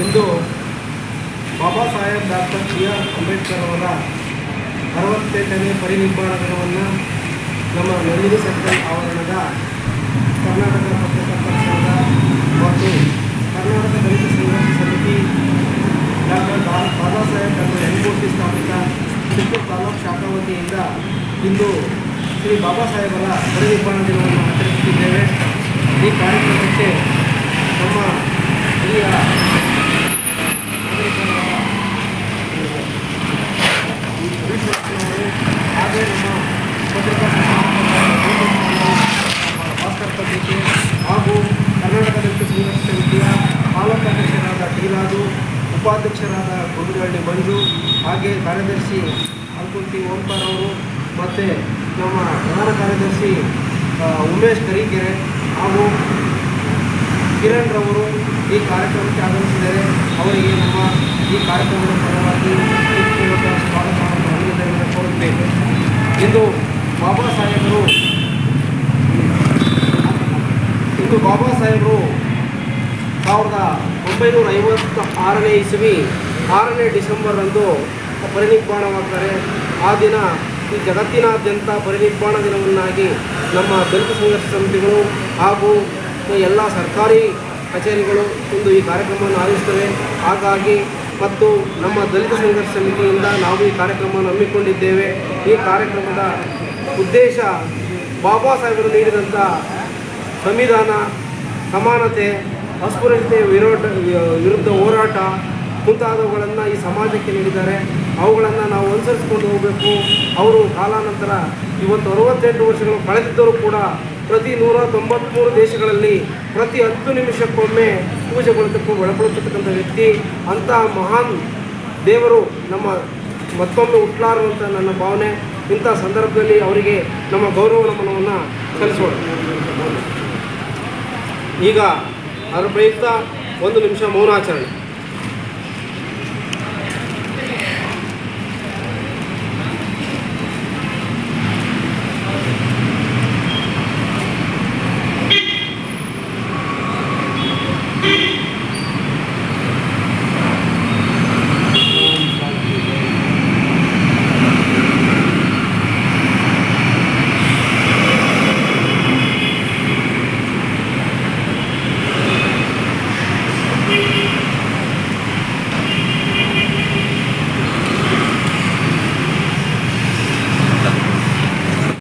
ಇಂದು Baba Saheb doctor B R Ambedkar ಅವರ ಅರವತ್ತೆಂಟನೇ ಪರಿನಿರ್ಮಾಣ ದಿನವನ್ನು ನಮ್ಮ ನಂದಿನಿ ಸರ್ಕಲ್ ಆವರಣದ ಕರ್ನಾಟಕ ಪತ್ರಕರ್ತರ ಸಂಘ ಮತ್ತು ಕರ್ನಾಟಕ ದಲಿತ ಸಂಘರ್ಷ ಸಮಿತಿ ಡಾಕ್ಟರ್ ಬಾಬಾ ಸಾಹೇಬ್ ಡಾಕ್ಟರ್ ಎನ್ಮೂರ್ತಿ ಸ್ಥಾಪಿತ ಚಿತ್ತೂರು ತಾಲೂಕು ಶಾಖಾ ವತಿಯಿಂದ ಇಂದು ಶ್ರೀ ಬಾಬಾ ಸಾಹೇಬರ ಪರಿನಿರ್ಮಾಣ ದಿನವನ್ನು ಆಚರಿಸುತ್ತಿದ್ದೇವೆ. ಈ ಕಾರ್ಯಕ್ರಮಕ್ಕೆ ನಮ್ಮ ಹಿರಿಯ ನಾಗರಿಕರಾದ ಹರೀಶ್ವರಪ್ಪನವರು ಹಾಗೆ ನಮ್ಮ ಪತ್ರಿಕಾ ಭಾಸ್ಕರ್ ಪತ್ರಿಕೆ ಹಾಗೂ ಕರ್ನಾಟಕ ದಲಿತ ಸಂಘರ್ಷ ಸಮಿತಿಯ ಪಾಲಕಾಧ್ಯಕ್ಷರಾದ ಶ್ರೀರಾಜು ಉಪಾಧ್ಯಕ್ಷರಾದ ಗುಂಡುಗಳ್ಳಿ ಮಂಜು ಹಾಗೆ ಕಾರ್ಯದರ್ಶಿ ಅಲ್ಕುಂಟಿ ಓಂಕಾರ್ ಅವರು ಮತ್ತು ನಮ್ಮ ಪ್ರಧಾನ ಕಾರ್ಯದರ್ಶಿ ಉಮೇಶ್ ಕರೀಕೆರೆ ಹಾಗೂ ಕಿರಣ್ ರವರು ಈ ಕಾರ್ಯಕ್ರಮಕ್ಕೆ ಆಗಮಿಸಿದ್ದಾರೆ ಅವರಿಗೆ ನಮ್ಮ ಈ ಕಾರ್ಯಕ್ರಮದ ಪರವಾಗಿ ಹೃತ್ಪೂರ್ವಕ ಸ್ವಾಗತ ಮತ್ತು ಕೋರುತ್ತೇವೆ ಇಂದು ಬಾಬಾ ಸಾಹೇಬರು ಇಂದು ಬಾಬಾ ಸಾಹೇಬರು ಸಾವಿರದ ಒಂಬೈನೂರ ಐವತ್ತ ಆರನೇ ಇಸವಿ ಆರನೇ ಡಿಸೆಂಬರಂದು ಪರಿನಿರ್ಮಾಣವಾಗ್ತಾರೆ ಆ ದಿನ ಈ ಜಗತ್ತಿನಾದ್ಯಂತ ಪರಿನಿರ್ಮಾಣ ದಿನವನ್ನಾಗಿ ನಮ್ಮ ದಲಿತ ಸಂಘರ್ಷ ಸಮಿತಿಗಳು ಹಾಗೂ ಎಲ್ಲ ಸರ್ಕಾರಿ ಕಚೇರಿಗಳು ಇಂದು ಈ ಕಾರ್ಯಕ್ರಮವನ್ನು ಆಯೋಜಿಸ್ತವೆ ಹಾಗಾಗಿ ಮತ್ತು ನಮ್ಮ ದಲಿತ ಸಂಘರ್ಷ ಸಮಿತಿಯಿಂದ ನಾವು ಈ ಕಾರ್ಯಕ್ರಮವನ್ನು ಹಮ್ಮಿಕೊಂಡಿದ್ದೇವೆ. ಈ ಕಾರ್ಯಕ್ರಮದ ಉದ್ದೇಶ ಬಾಬಾ ಸಾಹೇಬರು ನೀಡಿದಂಥ ಸಂವಿಧಾನ, ಸಮಾನತೆ ಅಸ್ಪೃಶ್ಯತೆ ವಿರೋಧ, ವಿರುದ್ಧ ಹೋರಾಟ ಮುಂತಾದವುಗಳನ್ನು ಈ ಸಮಾಜಕ್ಕೆ ನೀಡಿದ್ದಾರೆ. ಅವುಗಳನ್ನು ನಾವು ಅನುಸರಿಸ್ಕೊಂಡು ಹೋಗಬೇಕು. ಅವರು ಕಾಲಾನಂತರ ಇವತ್ತು ಅರವತ್ತೆಂಟು ವರ್ಷಗಳು ಕಳೆದಿದ್ದರೂ ಕೂಡ ಪ್ರತಿ ನೂರ ತೊಂಬತ್ತ್ಮೂರು ದೇಶಗಳಲ್ಲಿ ಪ್ರತಿ ಹತ್ತು ನಿಮಿಷಕ್ಕೊಮ್ಮೆ ಪೂಜೆಗೊಳ್ಳತಕ್ಕೂ ಒಳಪಡಿಸತಕ್ಕಂಥ ವ್ಯಕ್ತಿ ಅಂತಹ ಮಹಾನ್ ದೇವರು ನಮ್ಮ ಮತ್ತೊಮ್ಮೆ ಹುಟ್ಟಲಾರುವಂಥ ನನ್ನ ಭಾವನೆ. ಇಂಥ ಸಂದರ್ಭದಲ್ಲಿ ಅವರಿಗೆ ನಮ್ಮ ಗೌರವ ನಮನವನ್ನು ಸಲ್ಲಿಸೋಣ. ಈಗ ಅದರ ಪ್ರಯುಕ್ತ ಒಂದು ನಿಮಿಷ ಮೌನಾಚರಣೆ.